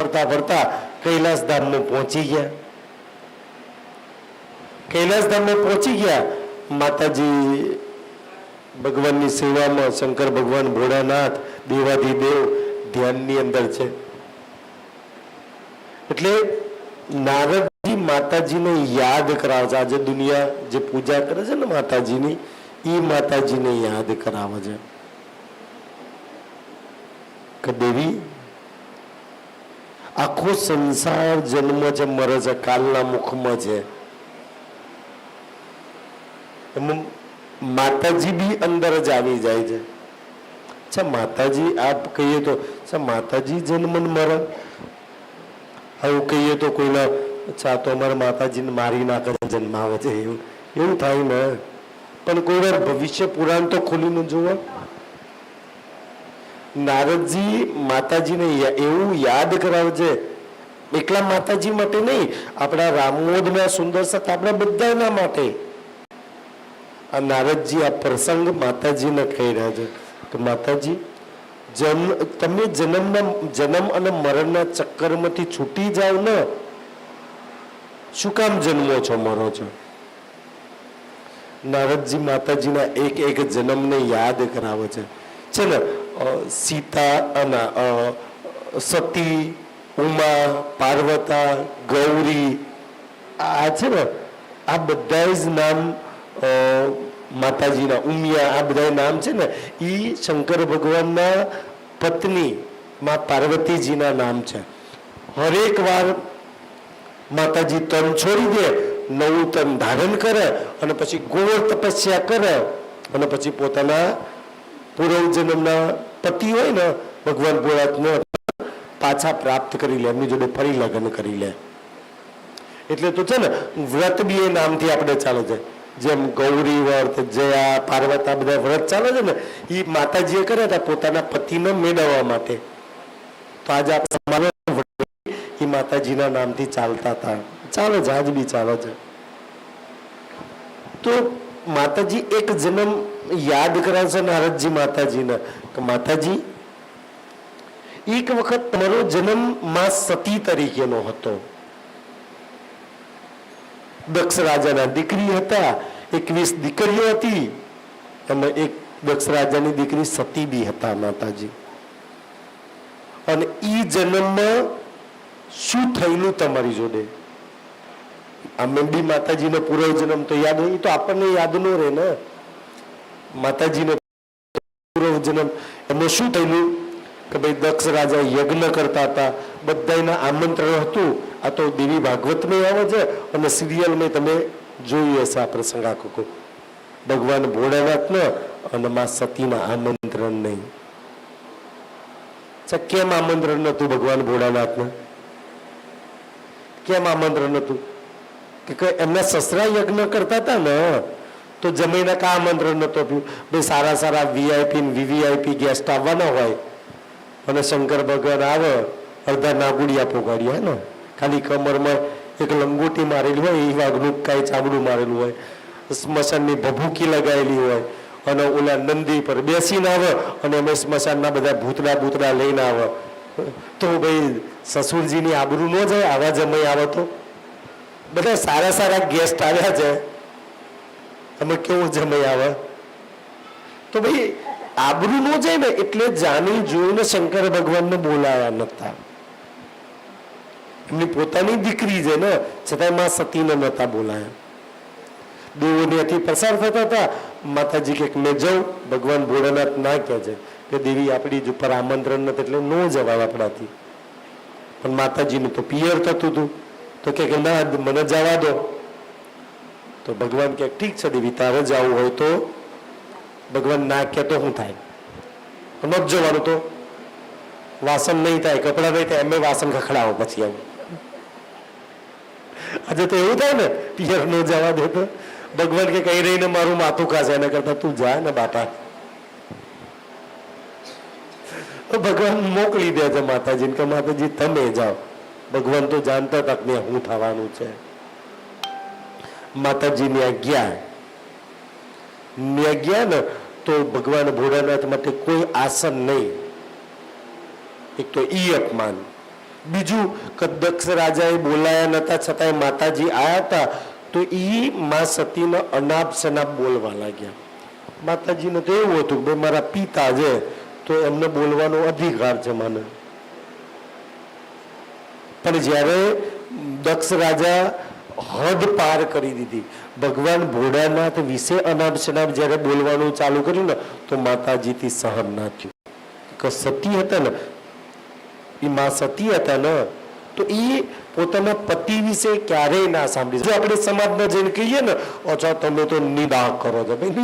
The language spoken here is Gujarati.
ફરતા ફરતા કૈલાસ ધામમાં પહોંચી ગયા. કૈલાસ ધામમાં પહોંચી ગયા, માતાજી ભગવાનની સેવામાં શંકર ભગવાન ભોળાનાથ દેવાધિદેવ ધ્યાનની અંદર છે. એટલે નારદજી માતાજીને યાદ કરાવે છે આજે દુનિયા જે પૂજા કરે છે ને માતાજીની, એ માતાજીને યાદ કરાવે છે. કે દેવી આખો સંસાર જન્મ છે, મરે છે, કાલના મુખમાં છે. માતાજી બી અંદર જ આવી જાય છે. અચ્છા, માતાજી આપ કહીએ તો, અચ્છા, માતાજી જન્મ ને મરણ આવું કહીએ તો કોઈના, અચ્છા તો અમારા માતાજીને મારી નાખે જન્માવે જન્મ છે એવું. એવું થાય ને. પણ કોઈ વાર ભવિષ્ય પુરાણ તો ખોલીને જુઓ. નારદજી માતાજીને એવું યાદ કરાવે છે એકલા માતાજી માટે નહીં, આપણા રામોદના સુંદર સત આપણા બધાના માટે. આ નારદજી આ પ્રસંગ માતાજીને કહી રહ્યા છે. કે માતાજી, જન્મ, તમે જન્મના, જન્મ અને મરણના ચક્કરમાંથી છૂટી જાઓ ને, શું કામ જન્મો છો, મરો છો? નારદજી માતાજીના એક એક જન્મને યાદ કરાવે છે. છે સીતા અને સતી, ઉમા, પાર્વતા, ગૌરી, આ છે ને, આ બધા જ નામ માતાજીના, ઉમિયા, આ બધા નામ છે ને એ શંકર ભગવાનના પત્ની, માં પાર્વતીજીના નામ છે. હરેક વાર માતાજી તન છોડી દે, નવું તન ધારણ કરે, અને પછી ગોળ તપસ્યા કરે, અને પછી પોતાના પૂર્વ જન્મના પતિ હોય ને, ભગવાન ભોળાથને પાછા પ્રાપ્ત કરી લે, એમની જોડે ફરી લગ્ન કરી લે. એટલે તો છે ને, વ્રત બી એ નામથી આપણે ચાલે છે. જેમ ગૌરી વ્રત, જયા, પાર્વતા બધા વ્રત ચાલે છે ને એ માતાજીએ કર્યા હતા, પોતાના પતિને મેળવવા માટે. તો આજે આપણે એ માતાજીના નામથી ચાલતા હતા. ચાલે છે, આજ બી ચાલે છે. તો માતાજી એક જન્મ યાદ કરાવશે નારદજી માતાજીને. કે માતાજી, એક વખત તમારો જન્મમાં સતી તરીકેનો હતો. દક્ષ રાજાના દીકરી હતા, એકવીસ દીકરીઓ હતી, અને એક દક્ષ રાજાની દીકરી સતી બી હતા માતાજી. અને ઈ જન્મમાં શું થયેલું તમારી જોડે? બી માતાજીનો પૂર્વ જન્મ તો યાદ હોય તો આપણને યાદ ન રહે ને. માતાજીનો પૂર્વ જન્મ. એમને શું થયેલું? કે ભાઈ દક્ષ રાજા યજ્ઞ કરતા હતા. બધાના આમંત્રણ હતું. આ તો દેવી ભાગવતમાં આવે છે અને સિરિયલમાં તમે જોયું હશે આ પ્રસંગ આખો ભગવાન ભોળાનાથના અને માં સતીના આમંત્રણ નહીં. કેમ આમંત્રણ નતું ભગવાન ભોળાનાથને? કેમ આમંત્રણ નતું કે એમના સસરા યજ્ઞ કરતા હતા ને, તો જમીને કા આમંત્રણ નહોતું આપ્યું? ભાઈ સારા સારા વીઆઈપી ને વીવીઆઈપી ગેસ્ટ આવવાના હોય અને શંકર ભગવાન આવે, અડધા નાગુડિયા પોગાડ્યા ને ખાલી કમરમાં એક લંગોટી મારેલી હોય, એ વાઘનું કાંઈ ચામડું મારેલું હોય. સ્મશાનની ભભૂકી લગાવેલી હોય અને ઓલા નંદી પર બેસીને આવે અને અમે સ્મશાનના બધા ભૂતડા ભૂતડા લઈને આવે. તો ભાઈ સસુરજીની આબરૂ ન જાય? આવા જમાઈ આવે તો? બધા સારા સારા ગેસ્ટ આવ્યા છે. અમે કેવું જમાઈ આવે? તો ભાઈ, આબરૂ ન જાય ને, એટલે જાણી જોઈને શંકર ભગવાનને બોલાયા નતા. એમની પોતાની દીકરી છે ને છતાં માં સતીને નતા બોલાયા. દેવોનેથી પસાર થતા હતા. માતાજી કે મેં જાઉં, ભગવાન ભોળાનાથ ના કહે છે કે દેવી આપણી જ ઉપર આમંત્રણ નથી એટલે ન જવાય આપણાથી. પણ માતાજીનું તો પિયર થતું હતું. તો કે ના, મને જવા દો. તો ભગવાન કે, ઠીક છે દેવી, તારે જવું હોય તો ભગવાન ના કે તો શું થાય? ન જવાનું તો. વાસણ નહીં થાય, કપડા નહીં થાય એમ વાસણ ખખડાવો પછી એમ. આજે તો એવું થાય ને, પિયર ન જવા દે તો. ભગવાન કે, કઈ રહીને મારું માથું ખાશે, એના કરતા તું જા ને બાપા ભગવાન મોકલી દે છે માતાજીને કે, માતાજી, તમે જાઓ. ભગવાન તો જાણતા હતા કે શું થવાનું છે. માતાજીની આજ્ઞા મેં આજ્ઞા ને તો ભગવાન ભોળાનાથ માટે કોઈ આસન નહીં. એક તો ઈ અપમાન. બીજું કે દક્ષ રાજાએ બોલાયા નતા, છતાંય માતાજી આવ્યા હતા, તો એ મા સતીને અનાપ શનાપ બોલવા લાગ્યા. માતાજીને તો એવું હતું કે મારા પિતા છે, તો એમને બોલવાનો અધિકાર છે મને. પણ જ્યારે દક્ષ રાજા હદ પાર કરી દીધી, ભગવાન ભોળાનાથ વિશે અનાપ શનાપ જ્યારે બોલવાનું ચાલુ કર્યું ને, તો માતાજીથી સહન ના થયું. સતી હતા ને એ માં સતી હતા ને, તો એ પોતાના પતિ વિશે ક્યારેય ના સાંભળી. જો આપણે સમાજમાં જઈને કહીએ ને, અચ્છા, તમે તો નિદાહ કરો છો. ભાઈ